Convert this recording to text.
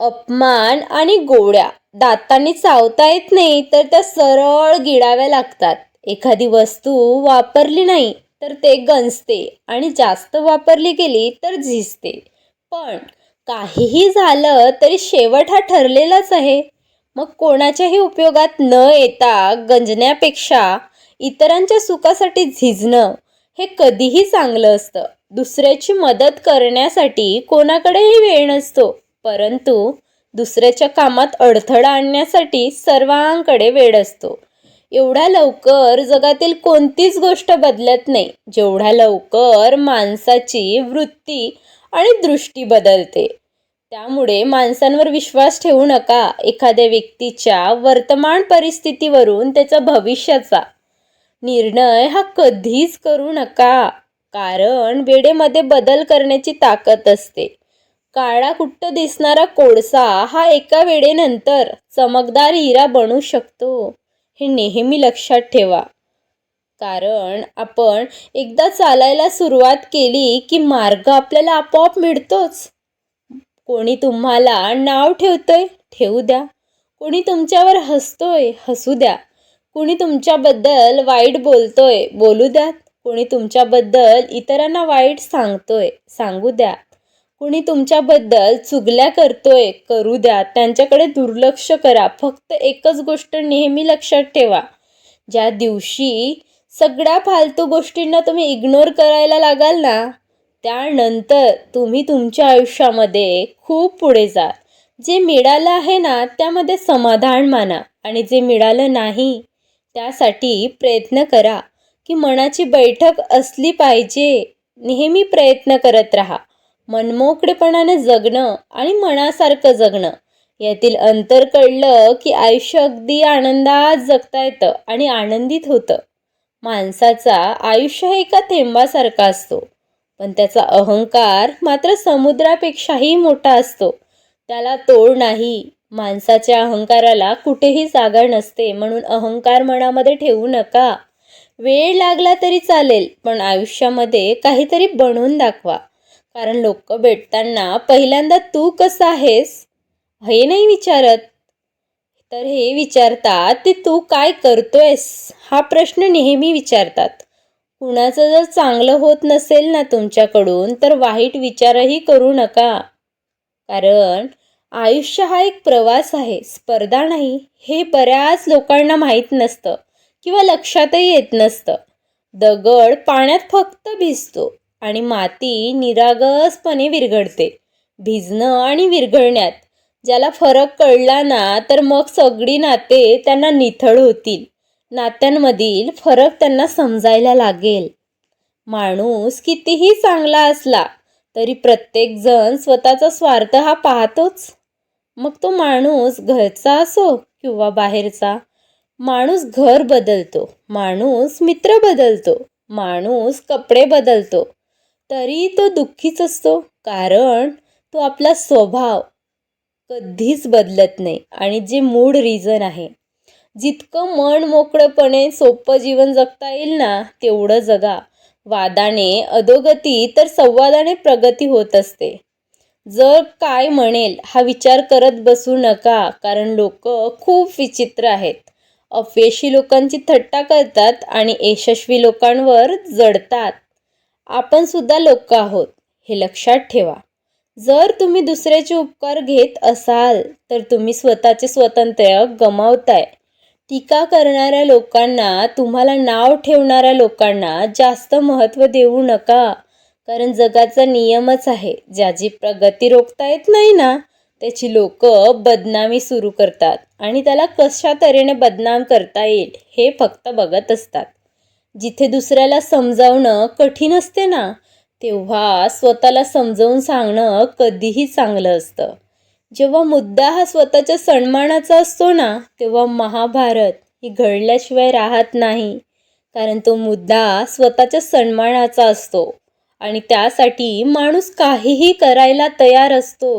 अपमान आणि गोळ्या. दातांनी चावता येत नाही तर त्या सरळ गिळाव्या लागतात. एखादी वस्तू वापरली नाही तर ते गंजते आणि जास्त वापरली गेली तर झिजते. पण काहीही झालं तरी शेवट हा ठरलेलाच आहे. मग कोणाच्याही उपयोगात न येता गंजण्यापेक्षा इतरांच्या सुखासाठी झिजणं हे कधीही चांगलं असतं. दुसऱ्याची मदत करण्यासाठी कोणाकडेही वेळ नसतो. परंतु दुसऱ्याच्या कामात अडथळा आणण्यासाठी सर्वांकडे वेळ असतो. एवढ्या लवकर जगातील कोणतीच गोष्ट बदलत नाही. जेवढ्या लवकर माणसाची वृत्ती आणि दृष्टी बदलते. त्यामुळे माणसांवर विश्वास ठेवू नका. एखाद्या व्यक्तीच्या वर्तमान परिस्थितीवरून त्याचा भविष्याचा निर्णय हा कधीच करू नका. कारण वेळेमध्ये बदल करण्याची ताकद असते. काळा कुट्ट दिसणारा कोळसा हा एका वेळेनंतर चमकदार हिरा बनू शकतो. हे नेहमी लक्षात ठेवा. कारण आपण एकदा चालायला सुरुवात केली की मार्ग आपल्याला आपोआप मिळतोच. कोणी तुम्हाला नाव ठेवतंय? ठेवू द्या. कोणी तुमच्यावर हसतोय? हसू द्या. कोणी तुमच्याबद्दल वाईट बोलतोय? बोलू द्यात कोणी तुमच्याबद्दल इतरांना वाईट सांगतोय? सांगू द्या. कुणी तुमच्याबद्दल चुगल्या करतोय करू द्या. त्यांच्याकडे दुर्लक्ष करा. फक्त एकच गोष्ट नेहमी लक्षात ठेवा. ज्या दिवशी सगळ्या फालतू गोष्टींना तुम्ही इग्नोर करायला लागाल ना त्यानंतर तुम्ही तुमच्या आयुष्यामध्ये खूप पुढे जा. जे मिळालं आहे ना त्यामध्ये समाधान माना. आणि जे मिळालं नाही त्यासाठी प्रयत्न करा की मनाची बैठक असली पाहिजे. नेहमी प्रयत्न करत राहा. मनमोकळेपणाने जगणं आणि मनासारखं जगणं. यातील अंतर कळलं की आयुष्य अगदी आनंदात जगता येतं आणि आनंदित होतं. माणसाचा आयुष्य हे एका थेंबासारखा असतो. पण त्याचा अहंकार मात्र समुद्रापेक्षाही मोठा असतो. त्याला तोड नाही. माणसाच्या अहंकाराला कुठेही जागा नसते म्हणून अहंकार मनामध्ये ठेवू नका. वेळ लागला तरी चालेल पण आयुष्यामध्ये काहीतरी बनवून दाखवा. कारण लोक भेटताना पहिल्यांदा तू कसा आहेस? हे नाही विचारत. तर हे विचारतात ते तू काय करतोयस? हा प्रश्न नेहमी विचारतात. कुणाचं जर चांगलं होत नसेल ना तुमच्याकडून तर वाईट विचारही करू नका. कारण आयुष्य हा एक प्रवास आहे स्पर्धा नाही. हे बऱ्याच लोकांना माहीत नसतं किंवा लक्षातही येत नसतं. दगड पाण्यात फक्त भिजतो. आणि माती निरागसपणे विरघळते. भिजणं आणि विरघळण्यात ज्याला फरक कळला ना तर मग सगळी नाते त्यांना निथळ होतील. नात्यांमधील फरक त्यांना समजायला लागेल. माणूस कितीही चांगला असला तरी प्रत्येकजण स्वतःचा स्वार्थ हा पाहतोच. मग तो माणूस घरचा असो किंवा बाहेरचा माणूस घर बदलतो माणूस मित्र बदलतो माणूस कपडे बदलतो तरी तो दुःखीच असतो कारण तो आपला स्वभाव कधीच बदलत नाही. आणि जे मूळ रिझन आहे जितकं मन मोकळंपणे सोपं जीवन जगता येईल ना तेवढं जगा. वादाने अधोगती तर संवादाने प्रगती होत असते. जर काय म्हणेल हा विचार करत बसू नका कारण लोक खूप विचित्र आहेत. अपयशी लोकांची थट्टा करतात आणि यशस्वी लोकांवर जडतात. आपण सुद्धा लोक आहोत हे लक्षात ठेवा. जर तुम्ही दुसऱ्याचे उपकार घेत असाल तर तुम्ही स्वतःचे स्वातंत्र्य गमावताय. टीका करणाऱ्या लोकांना तुम्हाला नाव ठेवणाऱ्या लोकांना जास्त महत्त्व देऊ नका. कारण जगाचा नियमच आहे ज्याची प्रगती रोखता येत नाही ना त्याची लोक बदनामी सुरू करतात आणि त्याला कशा तऱ्हेने बदनाम करता येईल हे फक्त बघत असतात. जिथे दुसऱ्याला समजावणं कठीण असते ना तेव्हा स्वतःला समजावून सांगणं कधीही चांगलं असतं. जेव्हा मुद्दा हा स्वतःच्या सन्मानाचा असतो ना तेव्हा महाभारत ही घडल्याशिवाय राहत नाही कारण तो मुद्दा स्वतःच्या सन्मानाचा असतो आणि त्यासाठी माणूस काहीही करायला तयार असतो.